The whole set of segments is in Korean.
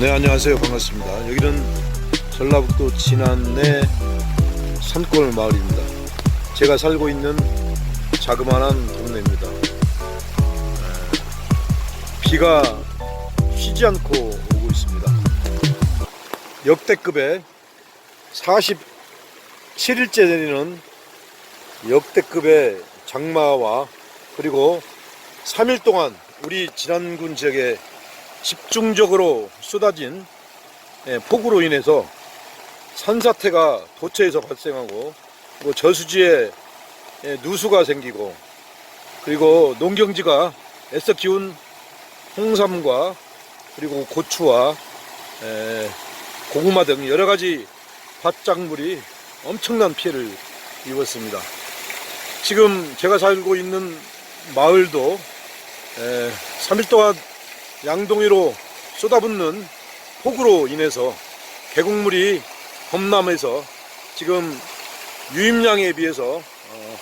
네 안녕하세요. 반갑습니다. 여기는 전라북도 진안의 산골 마을입니다. 제가 살고 있는 자그마한 동네입니다. 에, 비가 쉬지 않고 오고 있습니다. 역대급의 47일째 내리는 역대급의 장마와 그리고 3일 동안 우리 진안군 지역에 집중적으로 쏟아진 예, 폭우로 인해서 산사태가 도처에서 발생하고 그리고 저수지에 예, 누수가 생기고 그리고 농경지가 애써 키운 홍삼과 그리고 고추와 에, 고구마 등 여러 가지 밭작물이 엄청난 피해를 입었습니다. 지금 제가 살고 있는 마을도 에, 3일 동안 양동이로 쏟아붓는 폭우로 인해서 계곡물이 범람해서 지금 유입량에 비해서 어,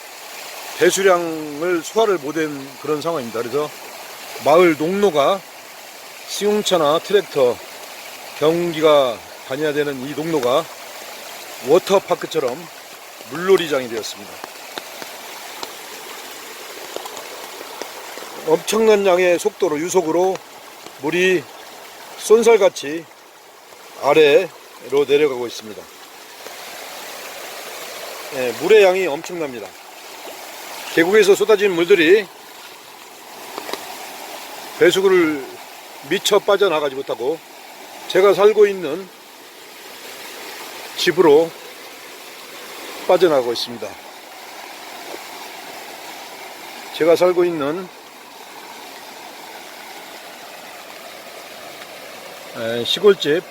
배수량을 소화를 못한 그런 상황입니다. 그래서 마을 농로가 승용차나 트랙터 경기가 다녀야 되는 이 농로가 워터파크처럼 물놀이장이 되었습니다. 엄청난 양의 속도로 유속으로 물이 쏜살같이 아래로 내려가고 있습니다. 예, 물의 양이 엄청납니다. 계곡에서 쏟아진 물들이 배수구를 미쳐 빠져나가지 못하고 제가 살고 있는 집으로 빠져나가고 있습니다. 제가 살고 있는 시골집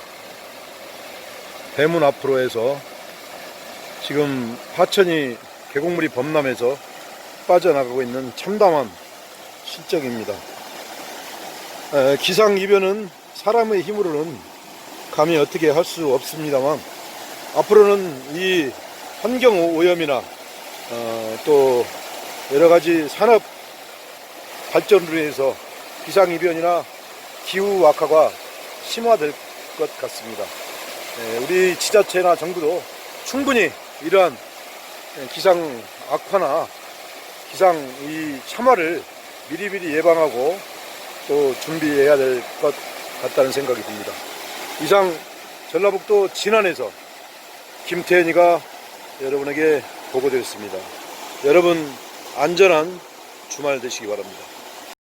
대문 앞으로 해서 지금 하천이 계곡물이 범람해서 빠져나가고 있는 참담한 실정입니다. 에, 기상 이변은 사람의 힘으로는 감히 어떻게 할 수 없습니다만 앞으로는 이 환경 오염이나 어, 또 여러 가지 산업 발전으로 인해서 기상이변이나 기후 악화가 심화될 것 같습니다. 예, 우리 지자체나 정부도 충분히 이러한 예, 기상 악화나 기상 이 참화를 미리미리 예방하고 또 준비해야 될 것 같다는 생각이 듭니다. 이상 전라북도 진안에서 김태현이가 여러분에게 보고드렸습니다. 여러분 안전한 주말 되시기 바랍니다.